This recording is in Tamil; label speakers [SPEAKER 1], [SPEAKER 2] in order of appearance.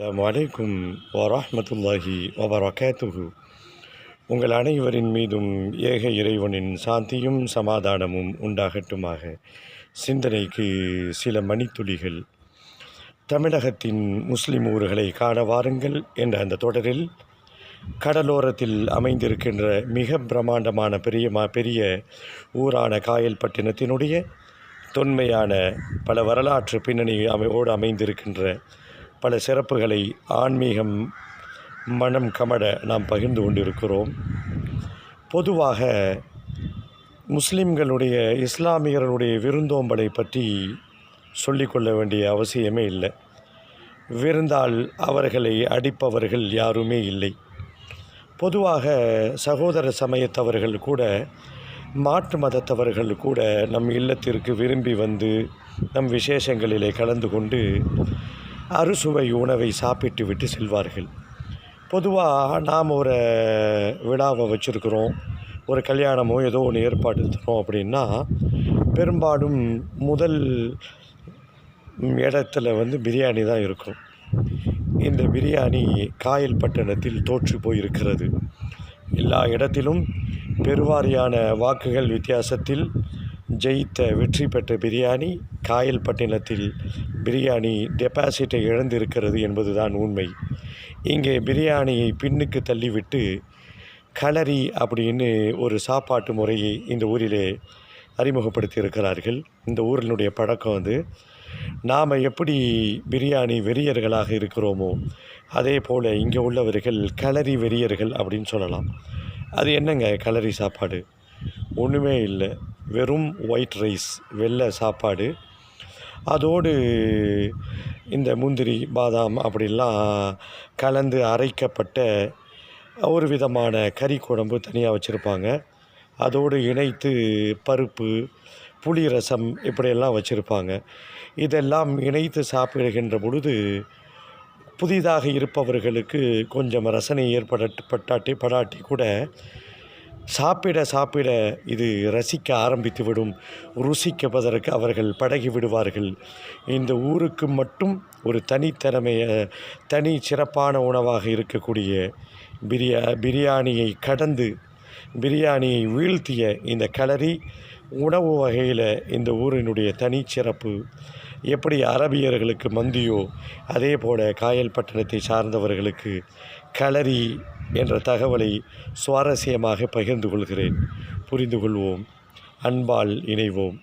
[SPEAKER 1] அஸ்ஸலாமு வலைக்கும் வரமத்துல்லாஹி வபரகாத்துஹு உங்கள் அனைவரின் மீதும் ஏக இறைவனின் சாந்தியும் சமாதானமும் உண்டாகட்டுமாக. சிந்தனைக்கு சில மணித்துளிகள். தமிழகத்தின் முஸ்லிம் ஊர்களை காண வாருங்கள் என்ற அந்த தொடரில் கடலோரத்தில் அமைந்திருக்கின்ற மிக பிரம்மாண்டமான பெரிய மா பெரிய ஊரான காயல்பட்டினத்தினுடைய தொன்மையான பல வரலாற்று பின்னணி அமைவோடு அமைந்திருக்கின்ற பல சிறப்புகளை ஆன்மீகம் மனம் கமட நாம் பகிர்ந்து கொண்டிருக்கிறோம். பொதுவாக முஸ்லிம்களுடைய இஸ்லாமியர்களுடைய விருந்தோம்பலை பற்றி சொல்லிக்கொள்ள வேண்டிய அவசியமே இல்லை. விருந்தால் அவர்களை அடிப்பவர்கள் யாருமே இல்லை. பொதுவாக சகோதர சமயத்தவர்கள் கூட மாற்று மதத்தவர்கள் கூட நம் இல்லத்திற்கு விரும்பி வந்து நம் விசேஷங்களிலே கலந்து கொண்டு அறுசுவை உணவை சாப்பிட்டு விட்டு செல்வார்கள். பொதுவாக நாம் ஒரு விழாவை வச்சுருக்குறோம். ஒரு கல்யாணமோ ஏதோ ஒன்று ஏற்பாடு தரோம் அப்படின்னா பெரும்பாலும் முதல் இடத்துல வந்து பிரியாணி தான் இருக்கும். இந்த பிரியாணி காயல் பட்டணத்தில் தோற்று போயிருக்கிறது. எல்லா இடத்திலும் பெருவாரியான வாக்குகள் வித்தியாசத்தில் ஜெயித்த வெற்றி பெற்ற பிரியாணி காயல் பட்டினத்தில் பிரியாணி டெபாசிட்டை இழந்திருக்கிறது என்பதுதான் உண்மை. இங்கே பிரியாணியை பின்னுக்கு தள்ளிவிட்டு களரி அப்படின்னு ஒரு சாப்பாட்டு முறையை இந்த ஊரிலே அறிமுகப்படுத்தி இருக்கிறார்கள் இந்த ஊரினுடைய பழக்கம் வந்து நாம் எப்படி பிரியாணி வெறியர்களாக இருக்கிறோமோ அதே போல் இங்கே உள்ளவர்கள் களரி வெறியர்கள் அப்படின்னு சொல்லலாம். அது என்னங்க களரி சாப்பாடு? ஒன்றுமே இல்லை. வெறும் ஒயிட் ரைஸ் வெள்ளை சாப்பாடு. அதோடு இந்த முந்திரி பாதாம் அப்படிலாம் கலந்து அரைக்கப்பட்ட ஒரு விதமான கறி குழம்பு தனியாக வச்சுருப்பாங்க. அதோடு இணைத்து பருப்பு புளி ரசம் இப்படியெல்லாம் வச்சுருப்பாங்க. இதெல்லாம் இணைத்து சாப்பிடுகின்ற பொழுது புதிதாக இருப்பவர்களுக்கு கொஞ்சம் ரசனை ஏற்பட பட்டாட்டி படாட்டி கூட சாப்பிட சாப்பிட இது ரசிக்க ஆரம்பித்து விடும். ருசிக்கப்பதற்கு அவர்கள் பழகி விடுவார்கள். இந்த ஊருக்கு மட்டும் ஒரு தனித்திறமைய தனி சிறப்பான உணவாக இருக்கக்கூடிய பிரியா பிரியாணியை கடந்து பிரியாணியை வீழ்த்திய இந்த களரி உணவு வகையில் இந்த ஊரினுடைய தனிச்சிறப்பு எப்படி அரபியர்களுக்கு மந்தியோ அதே போல் காயல் பட்டணத்தை சார்ந்தவர்களுக்கு களரி என்ற தகவலை சுவாரஸ்யமாக பகிர்ந்து கொள்கிறேன். புரிந்து கொள்வோம். அன்பால் இணைவோம்.